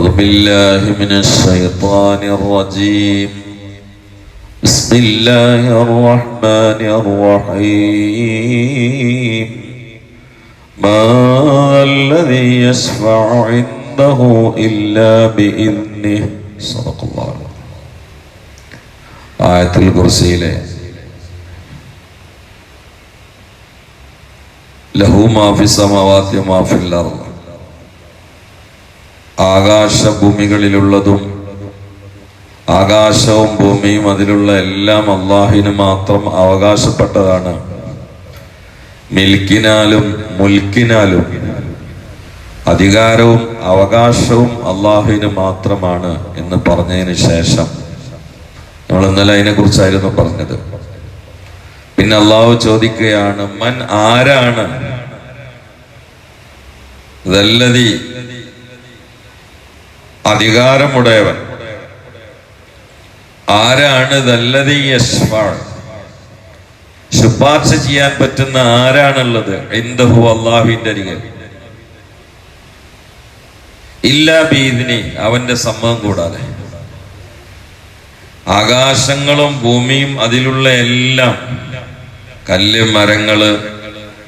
أعوذ بالله من الشيطان الرجيم. بسم الله الرحمن الرحيم. ما الذي يشفع عنده إلا بإذنه؟ صدق الله آية الكرسي له ما في السماوات وما في الأرض ആകാശഭൂമികളിലുള്ളതും ആകാശവും ഭൂമിയും അതിലുള്ള എല്ലാം അള്ളാഹിന് മാത്രം അവകാശപ്പെട്ടതാണ്. മിൽക്കിനാലും മുൽക്കിനാലും അധികാരവും അവകാശവും അള്ളാഹുവിന് മാത്രമാണ് എന്ന് പറഞ്ഞതിന് ശേഷം നമ്മൾ ഇന്നലെ അതിനെ കുറിച്ചായിരുന്നു പറഞ്ഞത്. പിന്നെ അള്ളാഹു ചോദിക്കുകയാണ് മൻ ആരാണ്? ഇതല്ലതി അധികാരമുടയവൻ. ആരാണ് ശുപാർശ ചെയ്യാൻ പറ്റുന്ന ആരാണുള്ളത്? ഇന്ദഹു അള്ളാഹുവിന്റെ അരികെ. ഇല്ല ബീദിനി അവന്റെ സമ്മതം കൂടാതെ. ആകാശങ്ങളും ഭൂമിയും അതിലുള്ള എല്ലാം കല്ല് മരങ്ങൾ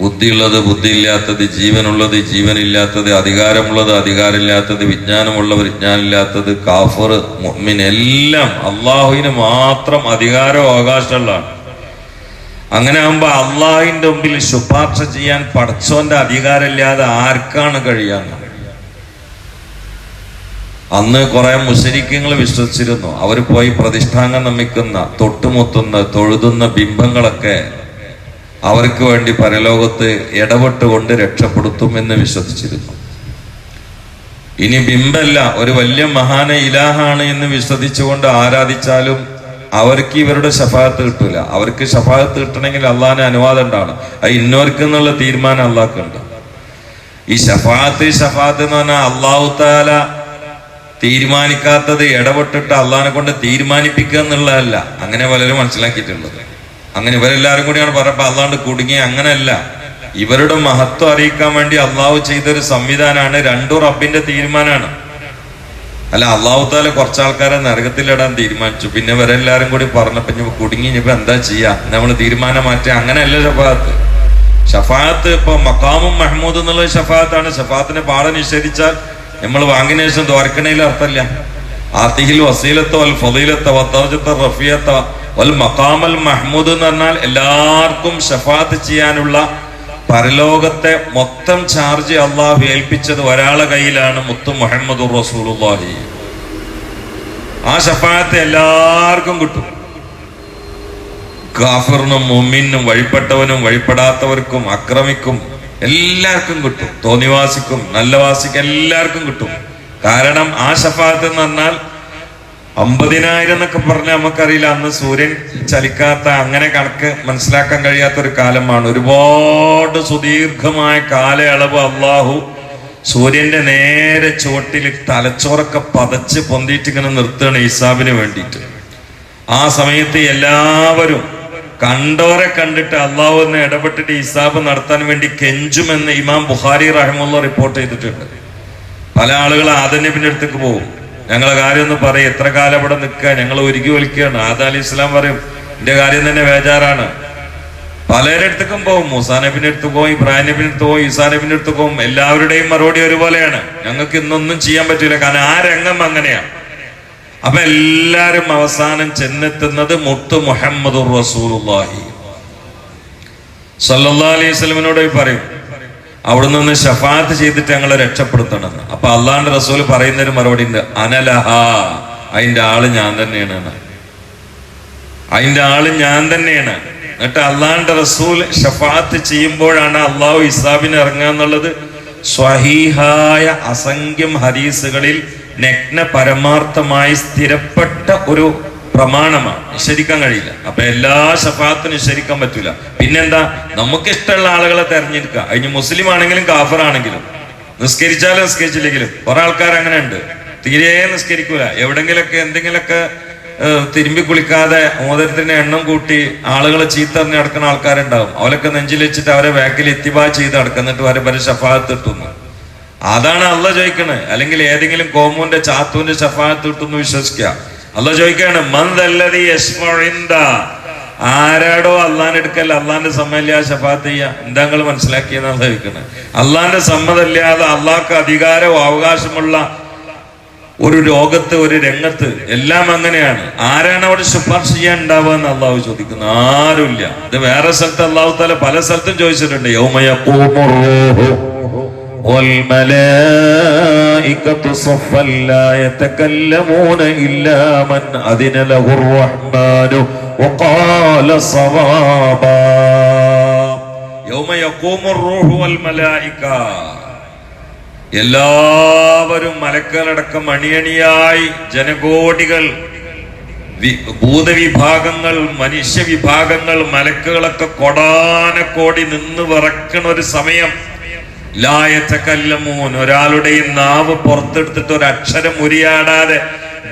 ബുദ്ധിയുള്ളത് ബുദ്ധിയില്ലാത്തത് ജീവനുള്ളത് ജീവനില്ലാത്തത് അധികാരമുള്ളത് അധികാരമില്ലാത്തത് വിജ്ഞാനമുള്ളത് വിജ്ഞാനമില്ലാത്തത് കാഫർ മുഅ്മിൻ എല്ലാം അള്ളാഹുവിന് മാത്രം അധികാരവും അവകാശമുള്ളതാണ്. അങ്ങനെ ആകുമ്പോ അള്ളാഹുവിന്റെ മുമ്പിൽ ശുപാർശ ചെയ്യാൻ പടച്ചോന്റെ അധികാരമില്ലാതെ ആർക്കാണ് കഴിയാന്ന് അന്ന് കുറെ മുശരിക്കങ്ങൾ വിശ്വസിച്ചിരുന്നു. അവർ പോയി പ്രതിഷ്ഠാംഗം നമിക്കുന്ന തൊട്ടുമുത്തുന്ന തൊഴുതുന്ന ബിംബങ്ങളൊക്കെ അവർക്ക് വേണ്ടി പരലോകത്ത് ഇടപെട്ടുകൊണ്ട് രക്ഷപ്പെടുത്തും എന്ന് വിശ്വസിച്ചിരുന്നു. ഇനി ബിംബല്ല ഒരു വലിയ മഹാന ഇലാഹാണ് എന്ന് വിശ്വസിച്ചുകൊണ്ട് ആരാധിച്ചാലും അവർക്ക് ഇവരുടെ ശഫാത്ത് കിട്ടൂല. അവർക്ക് ശഫാത്ത് കിട്ടണമെങ്കിൽ അള്ളാഹിന് അനുവാദം ഉണ്ടാവണം. അത് ഇന്നവർക്ക് എന്നുള്ള തീരുമാനം അള്ളാഹ്ക്കുണ്ട് ഈ ഷഫാത്ത് ഷഫാത്ത് എന്ന് പറഞ്ഞാൽ അള്ളാഹു താല തീരുമാനിക്കാത്തത് ഇടപെട്ടിട്ട് അള്ളഹാനെ കൊണ്ട് തീരുമാനിപ്പിക്കുക എന്നുള്ളതല്ല. അങ്ങനെ പലരും മനസ്സിലാക്കിയിട്ടുള്ളത്. അങ്ങനെ ഇവരെല്ലാരും കൂടിയാണ് പറഞ്ഞപ്പോ അള്ളാണ്ട് കുടുങ്ങി അങ്ങനെയല്ല. ഇവരുടെ മഹത്വം അറിയിക്കാൻ വേണ്ടി അള്ളാഹു ചെയ്തൊരു സംവിധാനമാണ് രണ്ടു റബ്ബിന്റെ തീരുമാനമാണ് അല്ല അള്ളാഹു താല കുറച്ച് ആൾക്കാരെ നരകത്തിലിടാൻ തീരുമാനിച്ചു. പിന്നെ ഇവരെല്ലാരും കൂടി പറഞ്ഞപ്പോ ഇനി കുടുങ്ങി ഇനിയിപ്പോ എന്താ ചെയ്യാ? നമ്മൾ തീരുമാനം മാറ്റി. അങ്ങനെയല്ല ഷഫാത്ത് ഷഫാത്ത് ഇപ്പൊ മക്കാമും മഹ്മൂദ് എന്നുള്ള ഷഫാത്താണ് ഷഫാത്തിനെ പാടെ നിഷേധിച്ചാൽ നമ്മൾ വാങ്ങിന് ശേഷം ദ്വാരക്കണയിൽ അർത്ഥമില്ല. ആത്തിഹിൽ വസീലത്തോ അൽ ഫലീലത്തോ റഫിയത്തോ മക്കാമൽ മഹ്മൂദ് എന്ന് പറഞ്ഞാൽ എല്ലാവർക്കും ഷഫാത്ത് ചെയ്യാനുള്ള പരലോകത്തെ മൊത്തം ചാർജ് അള്ളാഹു ഏൽപ്പിച്ചത് ഒരാളെ കയ്യിലാണ് മുത്തു മുഹമ്മദ് റസൂലുള്ളാഹി. ആ ഷഫാത്ത് എല്ലാവർക്കും കിട്ടും. ഖാഫിറിനും മുമ്മിനും വഴിപ്പെട്ടവനും വഴിപ്പെടാത്തവർക്കും അക്രമിക്കും എല്ലാവർക്കും കിട്ടും. തോന്നിവാസിക്കും നല്ലവാസിക്കും എല്ലാവർക്കും കിട്ടും. കാരണം ആ ഷഫാത്ത് എന്ന് പറഞ്ഞാൽ അമ്പതിനായിരം എന്നൊക്കെ പറഞ്ഞാൽ നമുക്കറിയില്ല. അന്ന് സൂര്യൻ ചലിക്കാത്ത അങ്ങനെ കണക്ക് മനസ്സിലാക്കാൻ കഴിയാത്ത ഒരു കാലമാണ്. ഒരുപാട് സുദീർഘമായ കാലയളവ് അള്ളാഹു സൂര്യന്റെ നേരെ ചുവട്ടിൽ തലച്ചോറൊക്കെ പതച്ച് പൊന്തിയിട്ട് ഇങ്ങനെ നിർത്തുകയാണ് ഈസാബിന് വേണ്ടിയിട്ട്. ആ സമയത്ത് എല്ലാവരും കണ്ടോരെ കണ്ടിട്ട് അള്ളാഹു എന്ന് ഇടപെട്ടിട്ട് ഈസാബ് നടത്താൻ വേണ്ടി കെഞ്ചുമെന്ന് ഇമാം ബുഹാരി റഹമുള്ള റിപ്പോർട്ട് ചെയ്തിട്ടുണ്ട്. പല ആളുകൾ ആദനബിന്റെ അടുത്തേക്ക് പോകും. ഞങ്ങളെ കാര്യം ഒന്ന് പറയും. എത്ര കാലം ഇവിടെ നിൽക്കുക? ഞങ്ങൾ ഒരുക്കി വലിക്കുകയാണ് ആദാലി ഇസ്ലാം പറയും എന്റെ കാര്യം തന്നെ ബേജാറാണ്. പലരുടെ അടുത്തേക്കും പോകും മൂസാ നബിന്റെ അടുത്ത് പോകും ഇബ്രാഹിം നബിന്റെ അടുത്ത് പോകും ഈസാ നബിന്റെ അടുത്ത് പോകും എല്ലാവരുടെയും മറുപടി ഒരുപോലെയാണ്. ഞങ്ങൾക്ക് ഇന്നൊന്നും ചെയ്യാൻ പറ്റില്ല കാരണം ആ രംഗം അങ്ങനെയാണ് അപ്പൊ എല്ലാരും അവസാനം ചെന്നെത്തുന്നത് മുത്തു മുഹമ്മദ് റസൂലുള്ളാഹി. സല്ലല്ലാ അലൈഹി സ്വലമിനോട് പറയും അവിടെ നിന്ന് ഷഫാത്ത് ചെയ്തിട്ട് ഞങ്ങളെ രക്ഷപ്പെടുത്തണമെന്ന്. അപ്പൊ അള്ളാണ്ട് റസൂൽ പറയുന്നൊരു മറുപടി ഉണ്ട് അനലഹ അതിന്റെ ആൾ ഞാൻ തന്നെയാണ് അതിന്റെ ആൾ ഞാൻ തന്നെയാണ്. എന്നിട്ട് അള്ളാന്റെ റസൂൽ ഷഫാത്ത് ചെയ്യുമ്പോഴാണ് അള്ളാഹു ഇസാബിന് ഇറങ്ങുക എന്നുള്ളത്. സ്വഹീഹായ അസംഖ്യം ഹരീസുകളിൽ നഗ്ന പരമാർത്ഥമായി സ്ഥിരപ്പെട്ട ഒരു പ്രമാണമാണ്. നിഷേധിക്കാൻ കഴിയില്ല. അപ്പൊ എല്ലാ ഷഫാത്തും നിഷേധിക്കാൻ പറ്റൂല. പിന്നെന്താ? നമുക്ക് ഇഷ്ടമുള്ള ആളുകളെ തെരഞ്ഞെടുക്കുക. അതിന് മുസ്ലിം ആണെങ്കിലും കാഫർ ആണെങ്കിലും. നിസ്കരിച്ചാലും നിസ്കരിച്ചില്ലെങ്കിലും. കുറെ ആൾക്കാർ അങ്ങനെ ഉണ്ട് തീരെ നിസ്കരിക്കൂല. എവിടെങ്കിലൊക്കെ എന്തെങ്കിലൊക്കെ ഏഹ്, തിരുമ്പി കുളിക്കാതെ മോതിരത്തിന്റെ എണ്ണം കൂട്ടി ആളുകളെ ചീത്തറിഞ്ഞ് നടക്കുന്ന ആൾക്കാരുണ്ടാവും. അവരൊക്കെ നെഞ്ചിൽ വെച്ചിട്ട് അവരെ ബാക്കിൽ എത്തിബാ ചെയ്ത് നടക്കുന്നിട്ട് വരെ ഷഫാത്ത് എത്തുന്നു. അതാണ് അല്ല ചോദിക്കണേ. അല്ലെങ്കിൽ ഏതെങ്കിലും കോമുവിന്റെ ചാത്തുവിന്റെ ഷഫാത്ത് കിട്ടുന്നു വിശ്വസിക്കുക. അല്ല ചോദിക്കാണ് മന്ദല്ലതി ആരാടോ അള്ളാൻ അടുക്കൽ അള്ളാന്റെ സമ്മതില്ല ഷഫാത്ത് ചെയ്യ എന്താ നിങ്ങൾ മനസ്സിലാക്കിയെന്നാണ് ചോദിക്കുന്നത്. അള്ളാന്റെ സമ്മതമില്ലാതെ അള്ളാഹ്ക്ക് അധികാരവും അവകാശമുള്ള ഒരു ലോകത്ത് ഒരു രംഗത്ത് എല്ലാം അങ്ങനെയാണ്. ആരാണ് അവിടെ ശുപാർശ ചെയ്യാൻ ഉണ്ടാവുക എന്ന് അള്ളാഹു ചോദിക്കുന്നു. ആരുമില്ല. ഇത് വേറെ സ്ഥലത്ത് അള്ളാഹു തല പല സ്ഥലത്തും ചോദിച്ചിട്ടുണ്ട്. യൗമയഖൂമുർ والملائكة صفا لا يتكلمون إلا من أذن له الرحمن وقال صوابا يوم يقوم الروح والملائكة എല്ലാവരും മലക്കളടക്കം അണിയണിയായി ജനകോടികൾ വി- ഭൂതവിഭാഗങ്ങൾ മനുഷ്യവിഭാഗങ്ങൾ മലക്കുകളൊക്കെ കൊടാനക്കോടി നിന്ന് വിറക്കണ ഒരു സമയം ലായത്തക്കല്ലമൂൻ ഒരാളുടെയും നാവ് പുറത്തെടുത്തിട്ട് ഒരു അക്ഷരം ഉരിയാടാതെ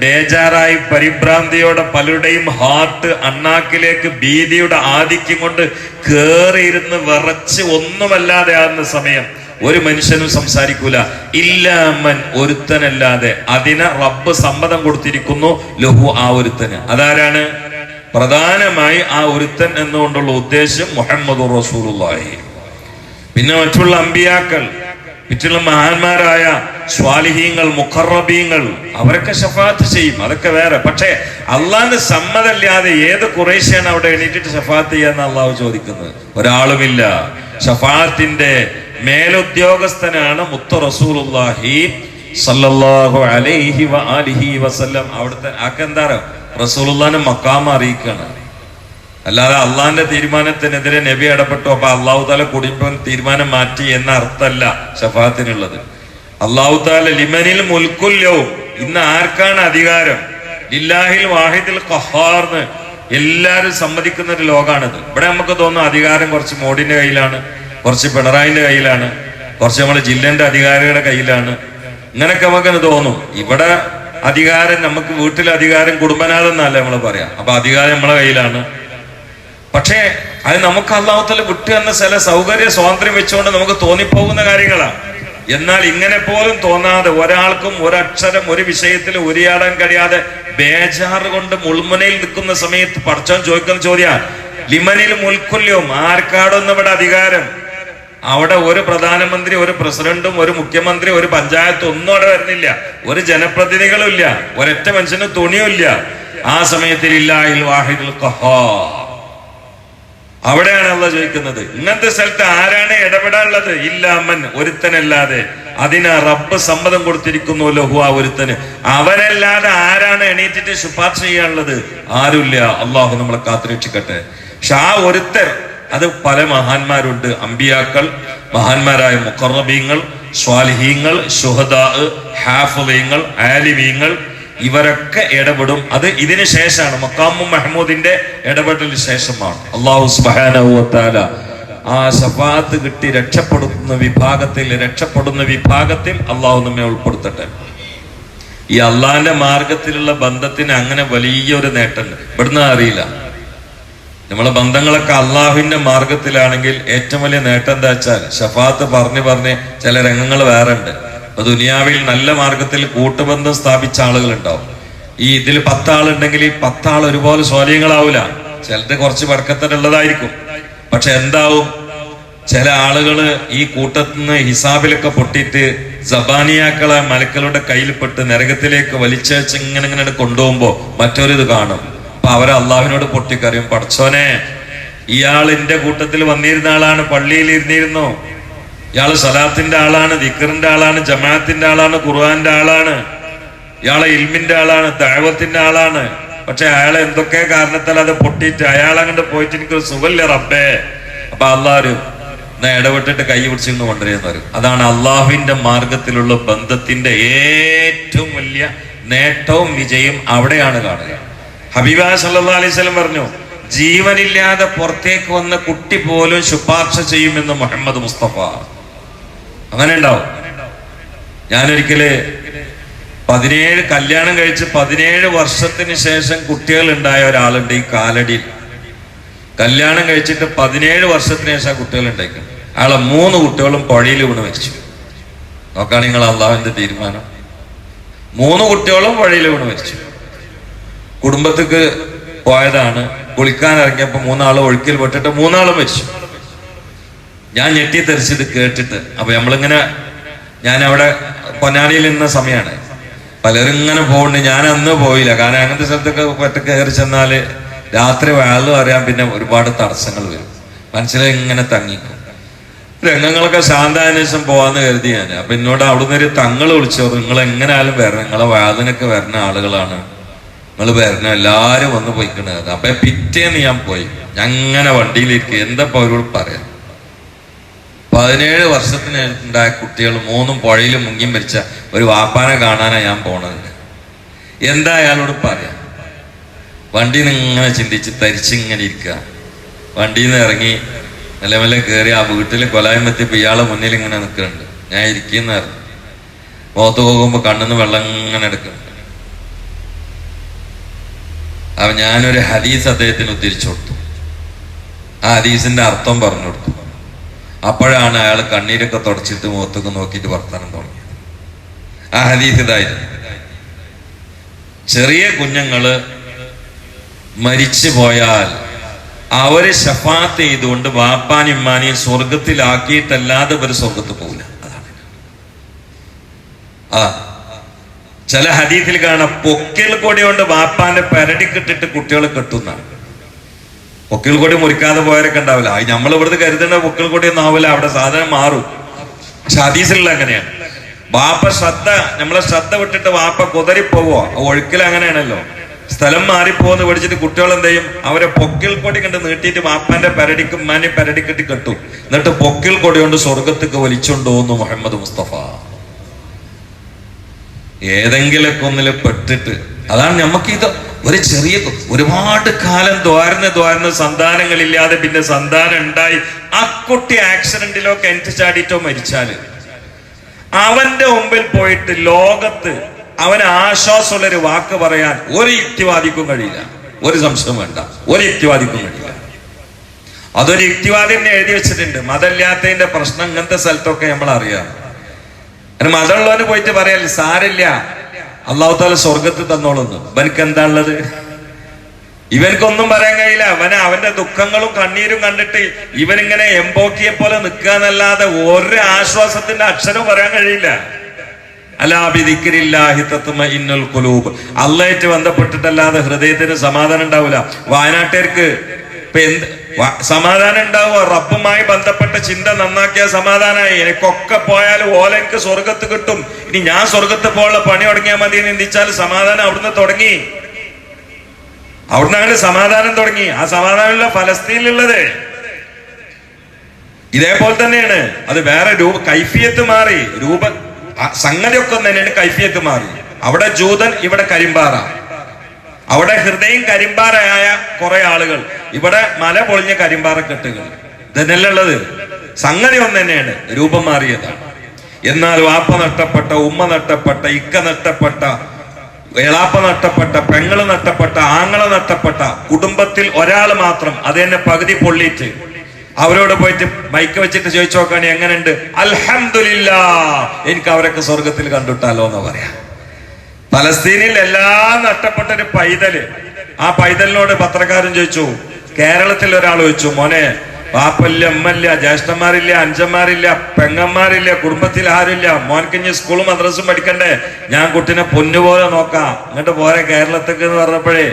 ബേജാറായി പരിഭ്രാന്തിയോടെ പലരുടെയും ഹാർട്ട് അണ്ണാക്കിലേക്ക് ഭീതിയുടെ ആധിക്യം കൊണ്ട് കേറിയിരുന്ന് വിറച്ച് ഒന്നുമല്ലാതെ ആകുന്ന സമയം ഒരു മനുഷ്യനും സംസാരിക്കൂല. ഇല്ലാമൻ ഒരുത്തനല്ലാതെ അതിന് റബ്ബ് സമ്മതം കൊടുത്തിരിക്കുന്നു ലഹു ആ ഒരുത്തന്. അതാരാണ്? പ്രധാനമായി ആ ഒരുത്തൻ എന്നുകൊണ്ടുള്ള ഉദ്ദേശം മുഹമ്മദ് റസൂലുള്ളാഹി പിന്നെ മറ്റുള്ള അമ്പിയാക്കൾ മറ്റുള്ള മഹാന്മാരായ സ്വാലിഹീങ്ങൾ മുഖറബീങ്ങൾ അവരൊക്കെ ഷഫാത്ത് ചെയ്യും അതൊക്കെ വേറെ. പക്ഷേ അള്ളാന്റെ സമ്മതല്ലാതെ ഏത് കുറേശ്ശാണ് അവിടെ എണീറ്റിട്ട് ഷഫാത്ത് ചെയ്യാന്ന് അള്ളാഹു ചോദിക്കുന്നത്? ഒരാളുമില്ല. ഷഫാത്തിന്റെ മേലുദ്യോഗസ്ഥനാണ് മുത്ത റസൂലുള്ളാഹി സല്ലല്ലാഹു അലൈഹി വസല്ലം. അവിടുത്തെ ആക്കെന്താ റസൂലുള്ളാനെ മക്കാമ അറിയിക്കാണ്. അല്ലാതെ അള്ളാഹിന്റെ തീരുമാനത്തിനെതിരെ നബി ഇടപെട്ടു അപ്പൊ അള്ളാഹു താല കുടുംബം തീരുമാനം മാറ്റി എന്ന അർത്ഥമല്ല ഷഫാത്തിനുള്ളത് അള്ളാഹു താല ലിമനിൽ മുൽക്കുല്യവും ഇന്ന് ആർക്കാണ് അധികാരം? ലില്ലാഹിൽ വാഹിദിൽ ഖഹാർന്ന്. എല്ലാരും സമ്മതിക്കുന്ന ഒരു ലോകാണിത്. ഇവിടെ നമുക്ക് തോന്നുന്നു അധികാരം കുറച്ച് മോഡിന്റെ കയ്യിലാണ് കുറച്ച് പിണറായിന്റെ കയ്യിലാണ് കുറച്ച് നമ്മുടെ ജില്ലന്റെ അധികാരികളുടെ കയ്യിലാണ്. ഇങ്ങനൊക്കെ നമുക്ക് തോന്നും? ഇവിടെ അധികാരം നമുക്ക് വീട്ടിലെ അധികാരം കുടുംബനാഥെന്നല്ല നമ്മൾ പറയാം. അപ്പൊ അധികാരം നമ്മളെ കയ്യിലാണ്. പക്ഷേ അത് നമുക്ക് അള്ളാഹുത്തല വിട്ടു എന്ന ചില സൗകര്യ സ്വാതന്ത്ര്യം വെച്ചുകൊണ്ട് നമുക്ക് തോന്നിപ്പോകുന്ന കാര്യങ്ങളാണ്. എന്നാൽ ഇങ്ങനെ പോലും തോന്നാതെ ഒരാൾക്കും ഒരക്ഷരം ഒരു വിഷയത്തിൽ ഉരിയാടാൻ കഴിയാതെ ബേജാറ് കൊണ്ട് മുൾമുനയിൽ നിൽക്കുന്ന സമയത്ത് പഠിച്ചോൻ ചോദിക്കുന്ന ചോദ്യം ലിമനിൽ മുൽക്കുല്യവും ആർക്കാടൊന്നും ഇവിടെ അധികാരം? അവിടെ ഒരു പ്രധാനമന്ത്രി ഒരു പ്രസിഡന്റും ഒരു മുഖ്യമന്ത്രി ഒരു പഞ്ചായത്തും ഒന്നും അവിടെ വരുന്നില്ല. ഒരു ജനപ്രതിനിധികളും ഇല്ല. ഒരൊറ്റ മനുഷ്യന് തുണിയും ഇല്ല. ആ സമയത്തിൽ ഇല്ലാഹിൽ വാഹിദുൽ ഖഹാർ. അവിടെയാണ് അള്ള ചോദിക്കുന്നത് ഇങ്ങനത്തെ സ്ഥലത്ത് ആരാണ് ഇടപെടാനുള്ളത്? ഇല്ലാമൻ ഒരുത്തനല്ലാതെ. അതിനാ റബ്ബ് സമ്മതം കൊടുത്തിരിക്കുന്നു ലഹുവ ഒരുത്തന്. അവരല്ലാതെ ആരാണ് എണീറ്റിട്ട് ശുപാർശ ചെയ്യാനുള്ളത്? ആരുമില്ല. അള്ളാഹു നമ്മളെ കാത്തുരക്ഷിക്കട്ടെ. പക്ഷെ ആ ഒരുത്തർ അത് പല മഹാന്മാരുണ്ട്. അമ്പിയാക്കൾ മഹാന്മാരായ മുക്കറബീങ്ങൾ സ്വാലിഹീങ്ങൾ ഷുഹദാ ഹാഫുലീങ്ങൾ ആലിമീങ്ങൾ ഇവരൊക്കെ ഇടപെടും. അത് ഇതിനു ശേഷമാണ്. മക്കാമും മെഹമ്മൂദിന്റെ ഇടപെടലിന് ശേഷമാണ്. അള്ളാഹു സുബാന ആ ശഫാത്ത് കിട്ടി രക്ഷപ്പെടുന്ന വിഭാഗത്തിൽ രക്ഷപ്പെടുന്ന വിഭാഗത്തിൽ അള്ളാഹു നമ്മെ ഉൾപ്പെടുത്തട്ടെ. ഈ അള്ളാഹിന്റെ മാർഗത്തിലുള്ള ബന്ധത്തിന് അങ്ങനെ വലിയൊരു നേട്ടമുണ്ട് ഇവിടുന്ന് അറിയില്ല. നമ്മളെ ബന്ധങ്ങളൊക്കെ അള്ളാഹുവിന്റെ മാർഗത്തിലാണെങ്കിൽ ഏറ്റവും വലിയ നേട്ടം എന്താ വെച്ചാൽ ഷഫാത്ത് പറഞ്ഞു പറഞ്ഞ് ചില രംഗങ്ങൾ വേറെ ഉണ്ട്. അപ്പൊ ദുനിയാവിൽ നല്ല മാർഗത്തിൽ കൂട്ടുബന്ധം സ്ഥാപിച്ച ആളുകൾ ഉണ്ടാവും ഈ ഇതിൽ പത്താളുണ്ടെങ്കിൽ ഈ പത്താൾ ഒരുപോലെ സ്വാലീയങ്ങളാവൂല ചിലത് കുറച്ച് വർക്കത്തിനുള്ളതായിരിക്കും പക്ഷെ എന്താവും? ചില ആളുകൾ ഈ കൂട്ടത്തിൽ നിന്ന് ഹിസാബിലൊക്കെ പൊട്ടിയിട്ട് ജബാനിയാക്കളെ മലക്കളുടെ കയ്യിൽപ്പെട്ട് നരകത്തിലേക്ക് വലിച്ചേച്ച് ഇങ്ങനെ ഇങ്ങനെ കൊണ്ടുപോകുമ്പോ മറ്റൊരിത് കാണും. അപ്പൊ അവരെ അള്ളാഹുവിനോട് പൊട്ടിക്കറിയും പഠിച്ചോനെ ഇയാൾ എന്റെ കൂട്ടത്തിൽ വന്നിരുന്ന ആളാണ് പള്ളിയിൽ ഇരുന്നിരുന്നു. ഇയാൾ സലാത്തിന്റെ ആളാണ് ദിക്കറിന്റെ ആളാണ് ജമാഅത്തിന്റെ ആളാണ് ഖുർആന്റെ ആളാണ്. ഇയാളെ ഇൽമിന്റെ ആളാണ് ദൈവത്തിന്റെ ആളാണ്. പക്ഷെ അയാളെ എന്തൊക്കെ കാരണത്താൽ അത് പൊട്ടിയിട്ട് അയാൾ അങ്ങോട്ട് പോയിട്ട് എനിക്കൊരു സുഖമില്ല റബ്ബേ. അപ്പൊ അള്ളാഹ് എന്നാ ഇടപെട്ടിട്ട് കൈ പിടിച്ചിരുന്ന് കൊണ്ടുവരുന്ന വരും അതാണ് അള്ളാഹുവിന്റെ മാർഗത്തിലുള്ള ബന്ധത്തിന്റെ ഏറ്റവും വലിയ നേട്ടവും വിജയം അവിടെയാണ് കാണുക. ഹബീബ സല്ലാ അലൈഹി സ്വലം പറഞ്ഞു ജീവനില്ലാതെ പുറത്തേക്ക് വന്ന കുട്ടി പോലും ശുപാർശ ചെയ്യുമെന്ന് മുഹമ്മദ് മുസ്തഫ. അങ്ങനെ ഉണ്ടാവും ഞാനൊരിക്കൽ പതിനേഴ് കല്യാണം കഴിച്ച് പതിനേഴ് വർഷത്തിന് ശേഷം കുട്ടികൾ ഉണ്ടായ ഒരാളുണ്ട് ഈ കാലടിയിൽ. കല്യാണം കഴിച്ചിട്ട് പതിനേഴ് വർഷത്തിന് ശേഷം കുട്ടികൾ ഉണ്ടായിരിക്കും. അയാളെ മൂന്ന് കുട്ടികളും പുഴയിൽ വീണ് മരിച്ചു. നോക്കാണ് നിങ്ങൾ അള്ളാഹുവിന്റെ തീരുമാനം. മൂന്ന് കുട്ടികളും പുഴയിൽ വീണ് മരിച്ചു. കുടുംബത്തേക്ക് പോയതാണ്. കുളിക്കാൻ ഇറങ്ങിയപ്പോ മൂന്നാളും ഒഴുക്കിൽ പെട്ടിട്ട് മൂന്നാളും മരിച്ചു. ഞാൻ ഞെട്ടി തെറിച്ചത് കേട്ടിട്ട്. അപ്പൊ നമ്മളിങ്ങനെ ഞാൻ അവിടെ പൊന്നാനിയിൽ നിന്ന സമയമാണ് പലരും ഇങ്ങനെ പോകുന്നുണ്ട് ഞാൻ അന്ന് പോയില്ല. കാരണം അങ്ങനത്തെ സ്ഥലത്തൊക്കെ ഒറ്റ കയറി ചെന്നാൽ രാത്രി വേളും അറിയാൻ പിന്നെ ഒരുപാട് തടസ്സങ്ങൾ വരും. മനസ്സിൽ ഇങ്ങനെ തങ്ങിക്കും. രംഗങ്ങളൊക്കെ ശാന്താന്വേഷണം പോവാന്ന് കരുതി ഞാൻ അപ്പൊ എന്നോട് അവിടുന്ന് ഒരു തങ്ങൾ വിളിച്ചു. നിങ്ങൾ എങ്ങനെയാലും വരണം. നിങ്ങളെ വാതിനൊക്കെ വരുന്ന ആളുകളാണ്. നിങ്ങൾ വരണം. എല്ലാരും വന്ന് പോയിക്കണത് അപ്പൊ പിറ്റേന്ന് ഞാൻ പോയി. അങ്ങനെ വണ്ടിയിലിരിക്കും. എന്താ അവരോട് പറയാം? പതിനേഴ് വർഷത്തിന് ഉണ്ടായ കുട്ടികൾ മൂന്നും പുഴയിൽ മുങ്ങി മരിച്ച ഒരു വാപ്പാനെ കാണാനാണ് ഞാൻ പോണത്. എന്താ അയാളോട് പറയാം? വണ്ടിയിൽ നിന്ന് ഇങ്ങനെ ചിന്തിച്ച് തരിച്ചിങ്ങനെ ഇരിക്കുക വണ്ടിയിൽ നിന്ന് ഇറങ്ങി മെല്ലെ മെല്ലെ കയറി ആ വീട്ടിൽ കൊലായം എത്തിയപ്പോ ഇയാളെ മുന്നിൽ ഇങ്ങനെ നിൽക്കുന്നുണ്ട്. ഞാൻ ഇരിക്കുന്ന മുഖത്ത് പോകുമ്പോ കണ്ണിന്ന് വെള്ളം ഇങ്ങനെ എടുക്കുന്നുണ്ട്. അപ്പൊ ഞാനൊരു ഹദീസ് അദ്ദേഹത്തിന് ഉദ്ധരിച്ചു കൊടുത്തു. ആ ഹദീസിന്റെ അർത്ഥം പറഞ്ഞു കൊടുത്തു. അപ്പോഴാണ് അയാൾ കണ്ണീരൊക്കെ തുടച്ചിട്ട് മുഖത്തൊക്കെ നോക്കിയിട്ട് വർത്താനം തുടങ്ങിയത്. ആ ഹദീസ് ഇതായിരുന്നു. ചെറിയ കുഞ്ഞുങ്ങൾ മരിച്ചു പോയാൽ അവർ ഷഫാത്ത് ചെയ്തുകൊണ്ട് വാപ്പാനും ഇമ്മാനെയും സ്വർഗത്തിലാക്കിയിട്ടല്ലാതെ ഒരു സ്വർഗത്ത് പോകില്ല അതാണ്. ആ ചില ഹദീസിൽ കാണാം പൊക്കിൽ കൊടി കൊണ്ട് വാപ്പാന്റെ പെരടി കെട്ടിട്ട് കുട്ടികൾ കെട്ടുന്നതാണ്. പൊക്കിൾ കൊടി മുറിക്കാതെ പോയവരൊക്കെ ഉണ്ടാവില്ല. അത് നമ്മൾ ഇവിടുന്ന് കരുതേണ്ട പൊക്കിൾ കൊടി ആവില്ല. അവിടെ സാധനം മാറും. പക്ഷെ ഹദീസിലുള്ള അങ്ങനെയാണ്. വാപ്പ ശ്രദ്ധ നമ്മളെ ശ്രദ്ധ വിട്ടിട്ട് വാപ്പ കുതറിപ്പോവോ ഒഴുക്കിൽ അങ്ങനെയാണല്ലോ. സ്ഥലം മാറിപ്പോന്ന് പഠിച്ചിട്ട് കുട്ടികൾ എന്ത് ചെയ്യും? അവരെ പൊക്കിൽ കൊടി കണ്ട് നീട്ടിയിട്ട് വാപ്പാന്റെ പരടിക്ക് ഉമ്മാനെ പരടിക്കിട്ട് കെട്ടും. എന്നിട്ട് പൊക്കിൽ കൊടി കൊണ്ട് സ്വർഗത്തേക്ക് വലിച്ചുണ്ടോന്നു മുഹമ്മദ് മുസ്തഫ. ഏതെങ്കിലൊക്കെ ഒന്നിൽ പെട്ടിട്ട് അതാണ് നമുക്ക് ഇത് ഒരു ചെറിയ ഒരുപാട് കാലം ദ്വാരന്ന് ദ്വാരന്ന് സന്താനങ്ങളില്ലാതെ പിന്നെ സന്താനം ഉണ്ടായി. ആ കുട്ടി ആക്സിഡന്റിലോ കിണറ്റ് ചാടിയിട്ടോ മരിച്ചാൽ. അവന്റെ മുമ്പിൽ പോയിട്ട് ലോകത്ത് അവന് ആശ്വാസമുള്ള ഒരു വാക്ക് പറയാൻ ഒരു യുക്തിവാദിക്കും കഴിയില്ല. ഒരു സംശയം വേണ്ട. ഒരു യുക്തിവാദിക്കും കഴിയില്ല. അതൊരു യുക്തിവാദി തന്നെ എഴുതി വെച്ചിട്ടുണ്ട്. മതമില്ലാത്തതിന്റെ പ്രശ്നം ഇങ്ങനത്തെ സ്ഥലത്തൊക്കെ നമ്മൾ അറിയാം മതമുള്ളവന് പോയിട്ട് പറയല്ല സാരില്ല അള്ളാഹു താല സ്വർഗത്ത് തന്നോളുന്നു. ഇവനക്ക് എന്താ ഉള്ളത് ഇവനക്കൊന്നും പറയാൻ കഴിയില്ല. അവനെ അവന്റെ ദുഃഖങ്ങളും കണ്ണീരും കണ്ടിട്ട് ഇവനിങ്ങനെ എംബോക്കിയെ പോലെ നിൽക്കാന്നല്ലാതെ ഒരു ആശ്വാസത്തിന്റെ അക്ഷരം പറയാൻ കഴിയില്ല. ഇന്നൽ കുലൂബ് അള്ളായിട്ട് ബന്ധപ്പെട്ടിട്ടല്ലാതെ ഹൃദയത്തിന് സമാധാനം ഉണ്ടാവില്ല വയനാട്ടുകാർക്ക് ഇപ്പൊ എന്ത് സമാധാനം ഉണ്ടാവുക റബ്ബുമായി ബന്ധപ്പെട്ട ചിന്ത നന്നാക്കിയ സമാധാനമായി എനിക്കൊക്കെ പോയാൽ ഓല എനിക്ക് സ്വർഗത്ത് കിട്ടും. ഇനി ഞാൻ സ്വർഗത്ത് പോകാനുള്ള പണി തുടങ്ങിയാൽ മതി എന്ന് ചിന്തിച്ചാൽ സമാധാനം അവിടുന്ന് തുടങ്ങി. അവിടുന്ന് അങ്ങനെ സമാധാനം തുടങ്ങി. ആ സമാധാനമില്ല ഫലസ്തീനിലുള്ളത്. ഇതേപോലെ തന്നെയാണ്. അത് വേറെ രൂപ കൈഫിയത്ത് മാറി. രൂപ സംഗതി സംഗതിയൊക്കെ തന്നെയാണ് കൈഫിയത്ത് മാറി. അവിടെ ജൂതൻ ഇവിടെ കരിമ്പാറ. അവിടെ ഹൃദയം കരിമ്പാറയായ കുറെ ആളുകൾ. ഇവിടെ മല പൊളിഞ്ഞ കരിമ്പാറ കെട്ടുകൾ ഇതന്നെയല്ലേ ഉള്ളത് സംഗതി ഒന്ന് തന്നെയാണ്. രൂപം മാറിയതാണ്. എന്നാൽ വാപ്പ നഷ്ടപ്പെട്ട ഉമ്മ നഷ്ടപ്പെട്ട ഇക്ക നഷ്ടപ്പെട്ട എളാപ്പ നഷ്ടപ്പെട്ട പെങ്ങൾ നഷ്ടപ്പെട്ട ആങ്ങള നഷ്ടപ്പെട്ട കുടുംബത്തിൽ ഒരാൾ മാത്രം അത് തന്നെ പകുതി പൊള്ളിയിട്ട് അവരോട് പോയിട്ട് മൈക്ക് വെച്ചിട്ട് ചോദിച്ചു നോക്കാണ് എങ്ങനെയുണ്ട്? അൽഹംദുലില്ലാ. എനിക്ക് അവരൊക്കെ സ്വർഗത്തിൽ കണ്ടിട്ടാലോ എന്ന് പറയാം. പലസ്തീനിൽ എല്ലാം നഷ്ടപ്പെട്ട ഒരു പൈതൽ ആ പൈതലിനോട് പത്രക്കാരൻ ചോദിച്ചു കേരളത്തിൽ ഒരാൾ ചോദിച്ചു മോനെ വാപ്പല്ല അമ്മല്ല ജ്യേഷ്ഠന്മാരില്ല അഞ്ചന്മാരില്ല പെങ്ങന്മാരില്ല കുടുംബത്തിൽ ആരുമില്ല മോനക്ക് ഇനി സ്കൂളും മദ്രസും പഠിക്കണ്ടേ? ഞാൻ കുട്ടിനെ പൊന്നുപോലെ നോക്കാം. എന്നിട്ട് പോരെ കേരളത്തേക്ക് എന്ന് പറഞ്ഞപ്പോഴേ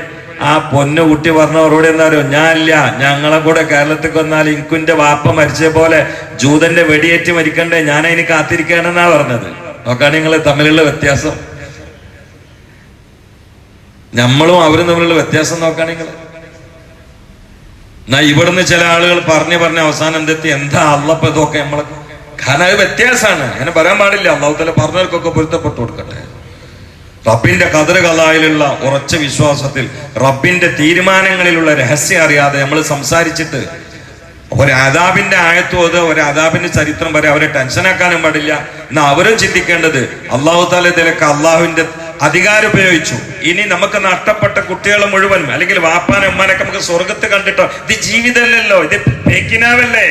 ആ പൊന്നു കുട്ടി പറഞ്ഞവരോട് എന്താ അറിയോ? ഞാൻ ഇല്ല ഞങ്ങളെ കൂടെ കേരളത്തേക്ക് വന്നാൽ ഇൻകുന്റെ വാപ്പ മരിച്ച പോലെ ജൂതന്റെ വെടിയേറ്റ് മരിക്കണ്ടേ? ഞാൻ അതിന് കാത്തിരിക്കുകയാണെന്നാ പറഞ്ഞത്. നോക്കാണ് നിങ്ങൾ തമ്മിലുള്ള വ്യത്യാസം. നമ്മളും അവരും തമ്മിലുള്ള വ്യത്യാസം നോക്കുകയാണെങ്കിൽ എന്നാ ഇവിടുന്ന് ചില ആളുകൾ പറഞ്ഞു പറഞ്ഞ അവസാനം എന്തെത്തി? എന്താ അള്ളപ്പ ഇതൊക്കെ നമ്മളെ? കാരണം അത് വ്യത്യാസമാണ്. അങ്ങനെ പറയാൻ പാടില്ല. അള്ളാഹുത്തല പറഞ്ഞവർക്കൊക്കെ പൊരുത്തപ്പെട്ടു കൊടുക്കട്ടെ. റബ്ബിന്റെ കതിർ കലായിലുള്ള ഉറച്ച വിശ്വാസത്തിൽ റബ്ബിന്റെ തീരുമാനങ്ങളിലുള്ള രഹസ്യം അറിയാതെ നമ്മൾ സംസാരിച്ചിട്ട് ഒരു അതാബിന്റെ അത് ഒരു അതാബിന്റെ ചരിത്രം വരെ അവരെ ടെൻഷനാക്കാനും പാടില്ല. എന്നാ അവരും ചിന്തിക്കേണ്ടത് അള്ളാഹു താല അള്ളാഹുവിന്റെ അധികാരം ഉപയോഗിച്ചു ഇനി നമുക്ക് നഷ്ടപ്പെട്ട കുട്ടികളെ മുഴുവനും അല്ലെങ്കിൽ വാപ്പാനും അമ്മാനൊക്കെ നമുക്ക് സ്വർഗത്ത് കണ്ടിട്ടോ ഇത് ജീവിതമല്ലല്ലോ ഇത് കിനാവല്ലേ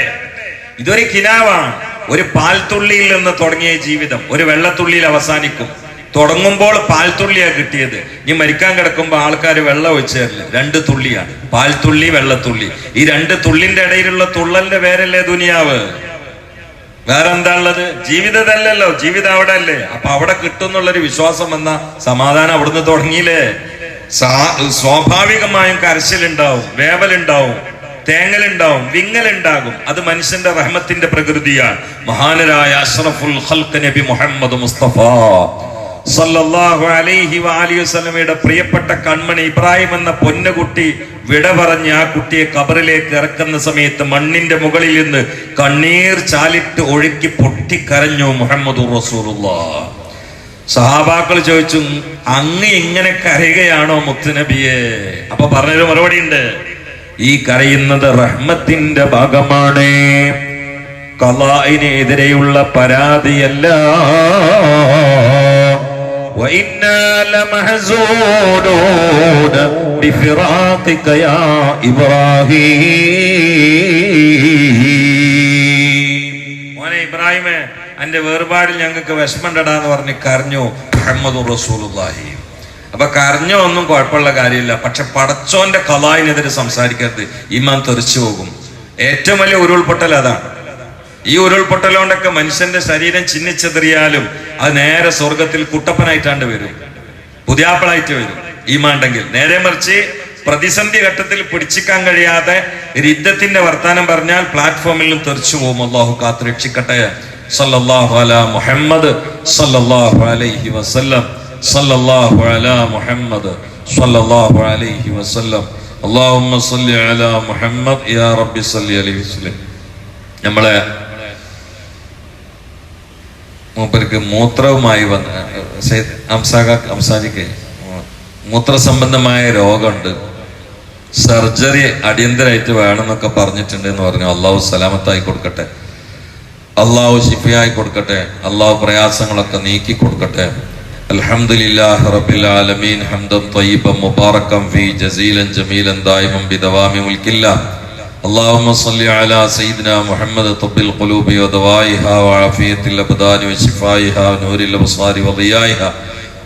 ഇതൊരു കിനാവാണ്. ഒരു പാൽത്തുള്ളിയിൽ നിന്ന് തുടങ്ങിയ ജീവിതം ഒരു വെള്ളത്തുള്ളിയിൽ അവസാനിക്കും. തുടങ്ങുമ്പോൾ പാൽത്തുള്ളിയാ കിട്ടിയത്. ഇനി മരിക്കാൻ കിടക്കുമ്പോൾ ആൾക്കാർ വെള്ളം ഒഴിച്ചു തരില്ല രണ്ട് തുള്ളിയാണ്. പാൽത്തുള്ളി വെള്ളത്തുള്ളി. ഈ രണ്ട് തുള്ളിന്റെ ഇടയിലുള്ള തുള്ളലിന്റെ പേരല്ലേ ദുനിയാവ്? വേറെ എന്താ ഉള്ളത് ജീവിതതല്ലല്ലോ. ജീവിതം അവിടെ അല്ലേ അപ്പൊ അവിടെ കിട്ടുന്നുള്ളൊരു വിശ്വാസം എന്ന സമാധാനം അവിടുന്ന് തുടങ്ങിയില്ലേ? സ്വാഭാവികമായും കരച്ചിലുണ്ടാവും വേവലുണ്ടാവും തേങ്ങലുണ്ടാവും വിങ്ങലുണ്ടാകും. അത് മനുഷ്യന്റെ റഹ്മത്തിന്റെ പ്രകൃതിയാണ്. മഹാനരായ അഷ്റഫുൽ നബി മുഹമ്മദ് മുസ്തഫ. സല്ലല്ലാഹു അലൈഹി വആലിഹി വസ്ലമയുടെ പ്രിയപ്പെട്ട കൺമണി ഇബ്രാഹിം എന്ന പൊന്നുകുട്ടി വിട പറഞ്ഞ് ആ കുട്ടിയെ കബറിലേക്ക് ഇറക്കുന്ന സമയത്ത് മണ്ണിന്റെ മുകളിൽ നിന്ന് കണ്ണീർ ചാലിട്ട് ഒഴുക്കി പൊട്ടിക്കരഞ്ഞു മുഹമ്മദ് റസൂലുള്ള. സഹാബാക്കൾ ചോദിച്ചു അങ്ങ് ഇങ്ങനെ കരയുകയാണോ മുത്തുനബിയെ? അപ്പൊ പറഞ്ഞൊരു മറുപടി ഉണ്ട്. ഈ കരയുന്നത് റഹ്മത്തിന്റെ ഭാഗമാണ്. കലായിനെതിരെയുള്ള പരാതിയല്ല. وإنا لمحزونون بفراقك يا إبراهيم മോനെ ഇബ്രാഹിമേ എന്റെ വേർപാടിൽ ഞങ്ങൾക്ക് വിഷമണ്ടടാന്ന് പറഞ്ഞ് കരഞ്ഞു മുഹമ്മദ് റസൂലുള്ളാഹി അപ്പൊ കരഞ്ഞോ ഒന്നും കുഴപ്പമുള്ള കാര്യമില്ല പക്ഷെ പടച്ചോന്റെ കലായിനെതിരെ സംസാരിക്കരുത് ഈമാൻ തെറിച്ചു പോകും ഏറ്റവും വലിയ ഉരുൾപൊട്ടൽ അതാണ് ഈ ഉരുൾപൊട്ടലോണ്ടൊക്കെ മനുഷ്യന്റെ ശരീരം ചിഹ്നിച്ചെറിയാലും അത് നേരെ സ്വർഗത്തിൽ കുട്ടപ്പനായിട്ടാണ്ട് വരും. പുതിയാപ്പളായിട്ട് വരും ഈമാണ്ടെങ്കിൽ നേരെ മറിച്ച് പ്രതിസന്ധി ഘട്ടത്തിൽ പിടിച്ചിക്കാൻ കഴിയാതെ രിദ്ധത്തിന്റെ വർത്താനം പറഞ്ഞാൽ പ്ലാറ്റ്ഫോമിലും തെറിച്ചു പോകും. അള്ളാഹു കാത്ത് രക്ഷിക്കട്ടെ. സല്ലല്ലാഹു മുഹമ്മദ് സല്ലല്ലാഹു അലൈഹി വസല്ലം. സല്ലല്ലാഹു മുഹമ്മദ് സല്ലല്ലാഹു അലൈഹി വസല്ലം. സല്ലി മുഹമ്മദ്. യാ റബ്ബി സല്ലി അലൈഹി വസല്ലം. നമ്മളെ മൂപ്പർക്ക് മൂത്രവുമായി വന്ന് അംസാക അംസാജിക്ക് മൂത്ര സംബന്ധമായ രോഗമുണ്ട്. സർജറി അടിയന്തരമായിട്ട് വേണമെന്നൊക്കെ പറഞ്ഞിട്ടുണ്ട് എന്ന് പറഞ്ഞു. അള്ളാഹു സലാമത്തായി കൊടുക്കട്ടെ. അള്ളാഹു ശിഫിയായി കൊടുക്കട്ടെ. അള്ളാഹു പ്രയാസങ്ങളൊക്കെ നീക്കി കൊടുക്കട്ടെ. അൽഹംദുലില്ലാഹി റബ്ബിൽ ആലമീൻ. ഫീ ജസീലൻ ജമീലൻ ദായിമൻ ബിദവാമി اللهم صل على سيدنا محمد طب القلوب ودوائها وعافية الأبدان وشفائها ونور الأبصار وضيائها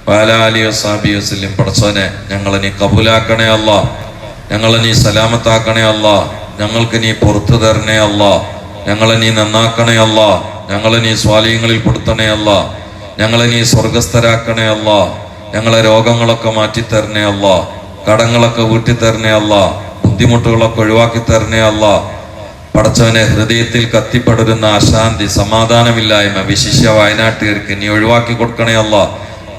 وعلى آله وصحبه وسلم പടച്ചോനെ ഞങ്ങളെ നീ കബൂലാക്കണേ അല്ലാ ഞങ്ങളെ നീ സലാമത്താക്കണേ അല്ലാ ഞങ്ങൾക്ക് നീ പുറത്തു തരണേ അല്ലാ ഞങ്ങളെ നീ നന്നാക്കണേ അല്ലാ ഞങ്ങളെ നീ സ്വാലീയങ്ങളിൽ പെടുത്തണേ അല്ലാ ഞങ്ങളെ നീ സ്വർഗസ്ഥരാക്കണേ അല്ലാ ഞങ്ങളെ രോഗങ്ങളൊക്കെ മാറ്റി തരണേ അല്ലാ കടങ്ങളൊക്കെ വീട്ടി തരണേ അല്ലാ ബുദ്ധിമുട്ടുകളൊക്കെ ഒഴിവാക്കി തരണേ അല്ല പടച്ചവനെ ഹൃദയത്തിൽ കത്തിപ്പടരുന്ന അശാന്തി സമാധാനമില്ലായ്മ വിശിഷ്യ വയനാട്ടുകാർക്ക് നീ ഒഴിവാക്കി കൊടുക്കണേ അല്ല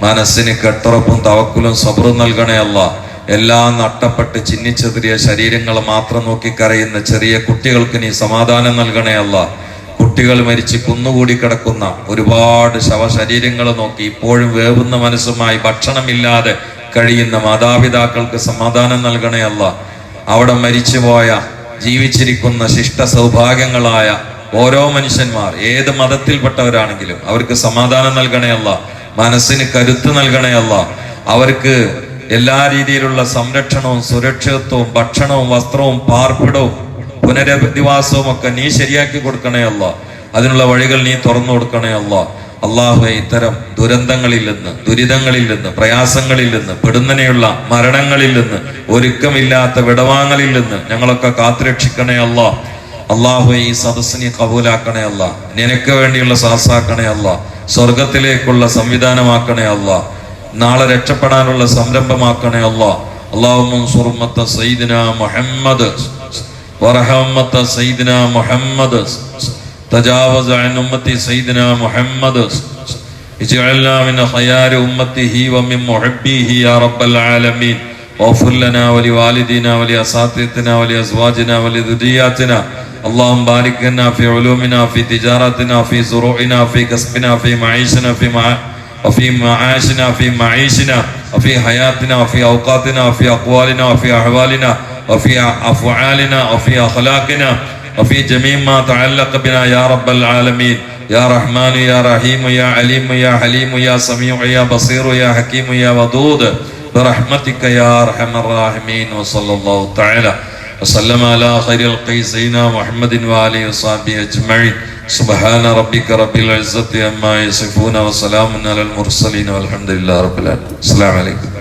മനസ്സിന് കെട്ടുറപ്പും തവക്കുലും സബറും നൽകണേ അല്ല എല്ലാം നട്ടപ്പെട്ട് ചിന്നിച്ചെതിരിയ ശരീരങ്ങൾ മാത്രം നോക്കി കരയുന്ന ചെറിയ കുട്ടികൾക്ക് നീ സമാധാനം നൽകണേ അല്ല കുട്ടികൾ മരിച്ച് കുന്നുകൂടി കിടക്കുന്ന ഒരുപാട് ശവശരീരങ്ങൾ നോക്കി ഇപ്പോഴും വേവുന്ന മനസ്സുമായി ഭക്ഷണമില്ലാതെ കഴിയുന്ന മാതാപിതാക്കൾക്ക് സമാധാനം നൽകണേ അല്ല അവിടെ മരിച്ചുപോയ ജീവിച്ചിരിക്കുന്ന ശിഷ്ട സൗഭാഗ്യങ്ങളായ ഓരോ മനുഷ്യന്മാർ ഏത് മതത്തിൽപ്പെട്ടവരാണെങ്കിലും അവർക്ക് സമാധാനം നൽകണേ അല്ല മനസ്സിന് കരുത്ത് നൽകണേ അല്ല. അവർക്ക് എല്ലാ രീതിയിലുള്ള സംരക്ഷണവും സുരക്ഷിതത്വവും ഭക്ഷണവും വസ്ത്രവും പാർപ്പിടവും പുനരധിവാസവും ഒക്കെ നീ ശരിയാക്കി കൊടുക്കണേ അല്ല. അതിനുള്ള വഴികൾ നീ തുറന്നു കൊടുക്കണേ അല്ല. അള്ളാഹു ഇത്തരം ദുരന്തങ്ങളിൽ നിന്ന് ദുരിതങ്ങളിൽ നിന്ന് പ്രയാസങ്ങളിൽ നിന്ന് പെടുന്നനെയുള്ള മരണങ്ങളിൽ നിന്ന് ഒരുക്കമില്ലാത്ത വിടവാങ്ങലിൽ നിന്ന് ഞങ്ങളൊക്കെ കാത്തുരക്ഷിക്കണേ അല്ല അള്ളാഹു ഈ സദസ്സിനെ കബൂലാക്കണേ അല്ല നിനക്ക് വേണ്ടിയുള്ള സാസാക്കണേ അല്ല സ്വർഗത്തിലേക്കുള്ള സംവിധാനമാക്കണേ അല്ല നാളെ രക്ഷപ്പെടാനുള്ള സംരംഭമാക്കണേ അല്ല അള്ളാഹു സയ്യിദിന മുഹമ്മദ്. വറഹമ്മത്ത മുഹമ്മദ്. تجاوز عن أمتي سيدنا محمد. اجعلنا من خيار أمته ومن محبيه يا رب العالمين. واغفر لنا ولوالدينا ولأساتذتنا ولأزواجنا ولذرياتنا. اللهم بارك لنا في علومنا في تجارتنا في زروعنا في كسبنا في معيشنا في مع... وفي معاشنا في معيشنا وفي حياتنا وفي أوقاتنا وفي أقوالنا وفي أحوالنا وفي أفعالنا وفي أخلاقنا. وفي جميع ما تعلق بنا يا رب العالمين. يا رحمن يا رحيم يا عليم يا حليم يا سميع يا بصير يا حكيم يا ودود. برحمتك يا أرحم الراحمين. وصلى الله تعالى وسلم على خير الخلق سيدنا محمد وآله وصحبه أجمعين. سبحان ربك رب العزة عما يصفون وسلام على المرسلين والحمد لله رب العالمين. السلام عليكم.